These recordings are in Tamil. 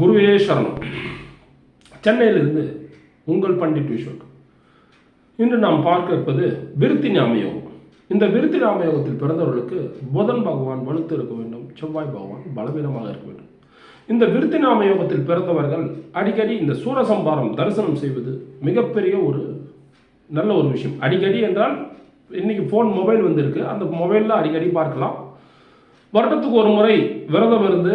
குருவே சரணம். சென்னையிலிருந்து உங்கள் பண்டிட் விஸ்வக். இன்று நாம் பார்க்க இருப்பது விருத்தி ஞாபகம் இந்த விருத்தி ஞாபகத்தில் பிறந்தவர்களுக்கு புதன் பகவான் வலுத்து இருக்க வேண்டும் செவ்வாய் பகவான் பலவீனமாக இருக்க வேண்டும். இந்த விருத்தி ஞாபகத்தில் பிறந்தவர்கள் அடிக்கடி இந்த சூரசம்பாரம் தரிசனம் செய்வது மிகப்பெரிய ஒரு நல்ல ஒரு விஷயம். அடிக்கடி என்றால் இன்றைக்கி ஃபோன் மொபைல் வந்திருக்கு. அந்த மொபைலில் அடிக்கடி பார்க்கலாம். வருடத்துக்கு ஒரு முறை விரதம் இருந்து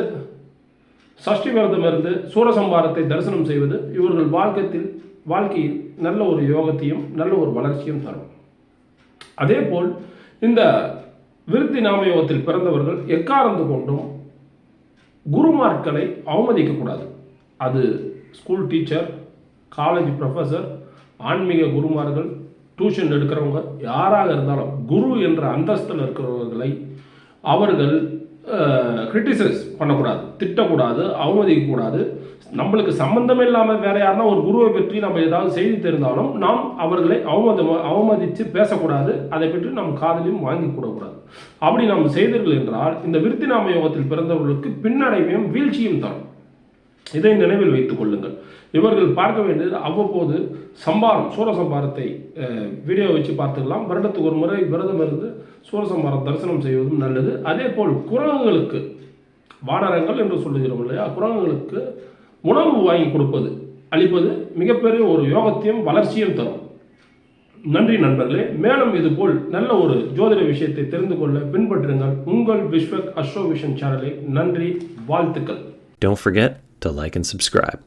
சஷ்டி விரதம் இருந்து சூரசம்பாரத்தை தரிசனம் செய்வது இவர்கள் வாழ்க்கத்தில் வாழ்க்கையில் நல்ல ஒரு யோகத்தையும் நல்ல ஒரு வளர்ச்சியும் தரும். அதே போல் இந்த விருத்தி நாமயோகத்தில் பிறந்தவர்கள் எக்காரந்து கொண்டும் குருமார்களை அவமதிக்கக்கூடாது. அது ஸ்கூல் டீச்சர் காலேஜ் ப்ரொஃபஸர் ஆன்மீக குருமார்கள் டியூஷன் எடுக்கிறவங்க யாராக இருந்தாலும் குரு என்ற அந்தஸ்தில் இருக்கிறவர்களை அவர்கள் கிரிட்டிசைஸ் பண்ணக்கூடாது திட்டக்கூடாது அவமதிக்கக்கூடாது. நம்மளுக்கு சம்பந்தமே இல்லாமல் வேற யாருன்னா ஒரு குருவை பற்றி நம்ம ஏதாவது செய்தி தெரிந்தாலும் நாம் அவர்களை அவமதி அவமதித்து பேசக்கூடாது. அதை பற்றி நம் காதலையும் வாங்கி கூடக்கூடாது அப்படி நாம் செய்தீர்கள் என்றால் இந்த விருத்தி நாம யோகத்தில் பிறந்தவர்களுக்கு பின்னடைவையும் வீழ்ச்சியும் தரும். இதை நினைவில் வைத்துக் கொள்ளுங்கள். இவர்கள் பார்க்க வேண்டியது அவ்வப்போது சம்பாரம் சூர சம்பாரத்தை வீடியோ வச்சு பார்த்துக்கலாம். வருடத்துக்கு ஒரு முறை விரதம் இருந்து சூரசம்பாரம் தரிசனம் செய்வதும் நல்லது. அதே போல் குரங்குகளுக்கு வானரங்கள் என்று சொல்லுகிறோம் இல்லையா? குரங்குகளுக்கு உணவு வாங்கி கொடுப்பது அளிப்பது மிகப்பெரிய ஒரு யோகத்தையும் வளர்ச்சியும் தரும். நன்றி நண்பர்களே. மேலும் இதுபோல் நல்ல ஒரு ஜோதிட விஷயத்தை தெரிந்து கொள்ள பின்பற்றுங்கள். உங்கள் விஸ்வக் அஸ்ட்ரோ விஷன் சேனலை நன்றி வாழ்த்துக்கள். Don't forget to like and subscribe.